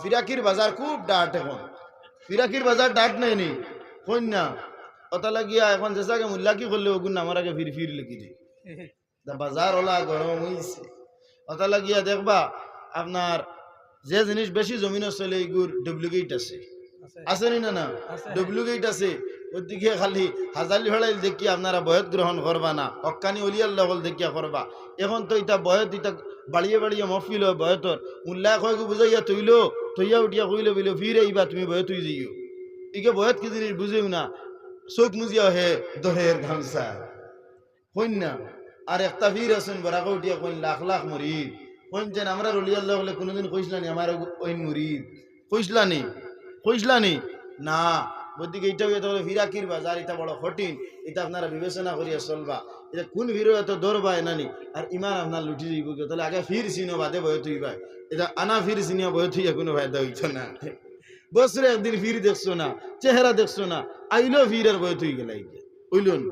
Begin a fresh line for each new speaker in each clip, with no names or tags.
ফিরাকির বাজার খুব ডাট এখন। ফিরাকির বাজার ডাট নাই নি। কইন না অতা লাগিয়া এখন যেসাকে মূল্যা কি করলে ওগুন আমার আগে ফির ফির লিখি দি। বাজার ওলা গরম হইছে। অতা লাগিয়া দেখবা আপনার যে জিনিস বেশি জমিনে চলে এইগুর ডুপ্লিকেট আছে। আছে। নি না না? ডুপ্লিকেট আছে। ওদিকে খালি হাজালি ভেড়াইল দেখি আপনারা বয়ত গ্রহণ করবা না। হক্কানি অলিয়ার লগল দেখিয়া করবা। এখন তো এটা বয়ত এটা বাড়িয়ে বাড়িয়ে মফিল হয় বয়তর। উল্লাহ কয়েক বুঝাইয়া তৈল তৈয়া উঠিয়া কইল বইল ফির এইবা তুমি বয়ত তুই যাইও। ইকে বয়ত কি জিনিস বুঝেও না, চোখ মুজিয়া হে দহের ঘামসা কইন না, আর একটা ফির আছেন, বরাকে উঠিয়া কইন, লাখ লাখ মরিদ। কইনছেন আমরা রলিয়া হলে কোনোদিন কইসলানি, আমার ওই মরিদ। কইসলানি কইসলানি? না বদিকে এটাও এত বড় ফিরাকির বাজার, এটা বড় কঠিন। এটা আপনারা বিবেচনা করিয়া চলবা। এটা কোন ভিড়ও এত দৌড়বা নানি? আর ইমান আপনার লুটি কেউ? তাহলে আগে ফির চিনো বাদে বয়ে তুই ভাই এটা আনা ফির চিনিয়া বয়ে তুই কোনো ফায়দা হইতো না। বছরে একদিন ফির দেখছ না, চেহারা দেখছ না আইলো ফির আর বয়ে তুই গেলাই ওইলুন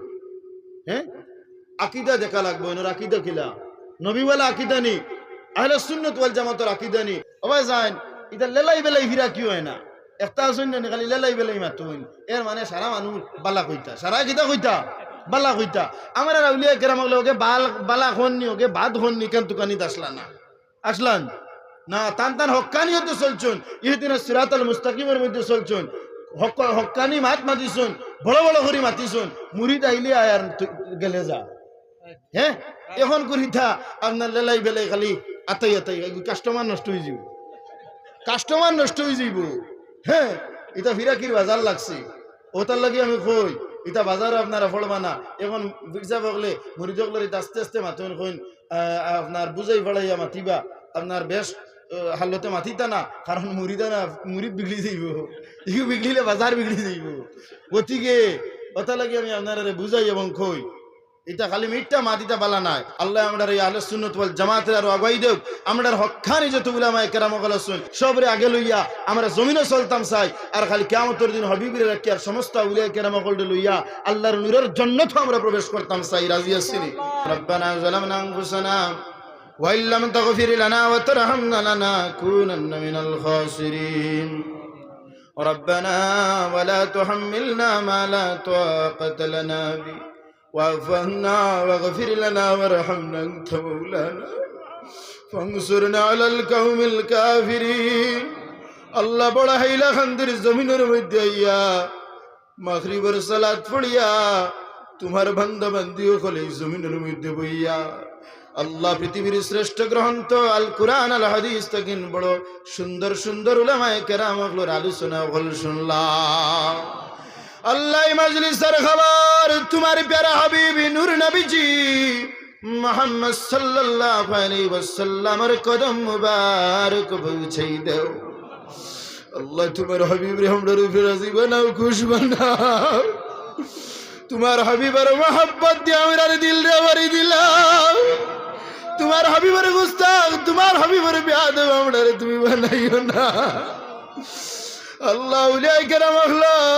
হ্যাঁ? আকিদা দেখা লাগবে ওনার আকিদা কিলা নবীওয়ালা আকিদা নি আহলে সুন্নত ওয়াল জামাতর আকিদা নি অবাই যান এটা লেলাই বেলাই ফিরা কি হয় না? একটা আসুন না খালি লেলাই বেলাই মাতো এর মানে সারা মানুষ বালা কইতা, সারা কিতা কইতা? বালা কইতা। আমার আর আউলিয়া কেরাম ওকে বাল, বালা খননি ওকে বাদ খননি কেন তুকানিত আসলা না? আসলান? না তান তান হক্কানি হতে চলছুন ইহদিন সিরাতাল মুস্তাকিমের মধ্যে চলছুন হক হক্কানি মাত মাতিছুন বড় বড় করে মাতিছুন মুরিদ আইলে আয়ার গেলে যা। হ্যাঁ এখন করিতা আপনার লেলাই বেলাই খালি আতাই আতাই কাস্টমার নষ্ট হয়ে যাব। কাস্টমার নষ্ট হয়ে যাব। হ্যাঁ এটা ফিরাকির বাজার লাগছে। ওটার লাগে আমি কই, এটা বাজার আপনারা ফলবা না। এখন বিরজা বগলে মুড়িদ বগলে আস্তে আস্তে মাতুন কইন আপনার বুঝাই ফড়াইয়া মাতিবা। আপনার বেশ হালতে মাতিতা না কারণ মুড়িদা না মুড়ি বিগড়ি যাইব। ইগু বিগড়িলে বাজার বিগড়ি যাইব। গতিকে ওটা লাগে আমি আপনারা বুঝাই এবং কই এটা খালি মিটটা মাটিটা বালা নাই আল্লাহ আমরা এই আহলে সুন্নত ওয়াল জামাতের আর আগাই দেব আমরা হক্কানি যত উলামা কেরাম শুন সবরে আগে লইয়া আমরা জমিনে চলতাম চাই আর খালি কিয়ামতের দিন হবিবির রাখি আর সমস্ত উলিয়া কেরাম লইয়া আল্লাহর নূরের জন্নত আমরা প্রবেশ করতাম চাই রাজি আসিনি রব্বানা জালামনা আনফুসানা وإن لم تغفر لنا وترحمنا لنكونن من الخاسرين ربنا ولا تحملنا ما لا طاقة لنا به واعف عنا واغفر لنا وارحمنا أنت مولانا فانصرنا على القوم الكافرين আল্লাহ বড় হাইলা খান্দির জমিনের মধ্যে আইয়া মাগরিবের সালাত পড়িয়া তোমার বান্দা বান্দিও খলে জমিনের মধ্যে বইয়া আল্লাহ পৃথিবীর শ্রেষ্ঠ গ্রন্থ আল কুরআন আল হাদিস তাকিন বড় সুন্দর সুন্দর উলামায়ে কেরাম হলোর আলোচনা হল শুনলাম আল্লাহ মজলিসের খবর, তোমার প্যারা হাবিবি নূর নবীজি মোহাম্মদ সাল্লাল্লাহু আলাইহি ওয়াসাল্লামের কদম মুবারক পৌঁছাই দাও। আল্লাহ তোমার হাবিব রে আমরা রাজি বানাও, খুশ বানাও। তোমার হাবিবের মোহাব্বত দিয়ে আমরা দিল রে বাড়ি দিলাম। তোমার হাবিবের গুস্তাখ, তোমার হাবিবের বিয়াদব, আমরা তুমি বানাইও না। আল্লাহ উলিয়াই কেরাম আখলার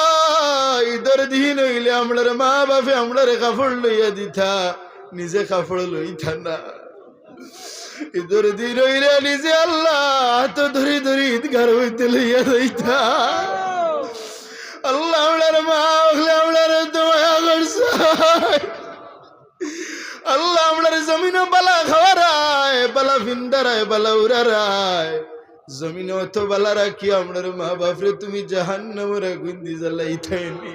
ঈদের দিন হইলে আমরার মা বাপে আমরার কাপড় লইয়া দিথা নিজে কাপড় লইথা না। ঈদের দিন হইলে নিজে আল্লাহ হাত ধরি ধরি ঈদগার হইতে লইয়া দিথা আল্লাহ আমরার মা হলে আমরার দয়া করছে। আল্লাহ আমরার জমিনও বালা খাওয়ারায় বালা ফিন্দারায় বালা উড়ারায় জমিনে অত বালা রাখি, আমরার মা বাপরে তুমি জাহান্নামের আগুন দি জ্বালাই থাইনি।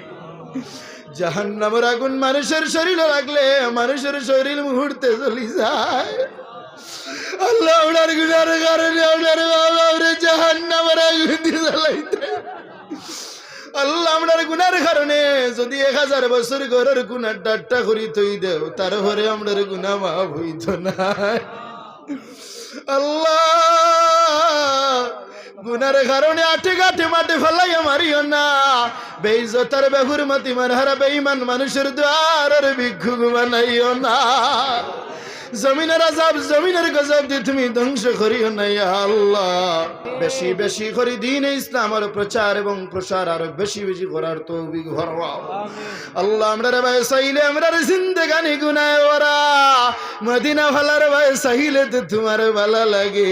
জাহান্নামের আগুন মানুষের শরীরে লাগলে, মানুষের শরীর মুহূর্তে চলি যায়। আল্লাহ আল্লাহ যদি এক ডাট্টা দেও আল্লাহ গুনার কারণে আটে গাঠে মাঠে ফেলাইয়া মারিও না। বেইজতার বেহুর মতি মারহারা বেইমান মানুষের দ্বারের ভিক্ষুক বানাইও না। জমিনের আজাব জমিনের গজব দিয়ে তুমি ধ্বংস করিও না ইয়া আল্লাহ। বেশি বেশি করে দিন ইসলামের প্রচার এবং প্রসার আরও বেশি বেশি করার ভরওয়াও আল্লাহ আমরা রে ভাই সাইলে আমরা রে জিন্দেগানি গুনায় ওরা মদিনা ভালার ভাই সাইলে তো তোমার ভালো লাগে।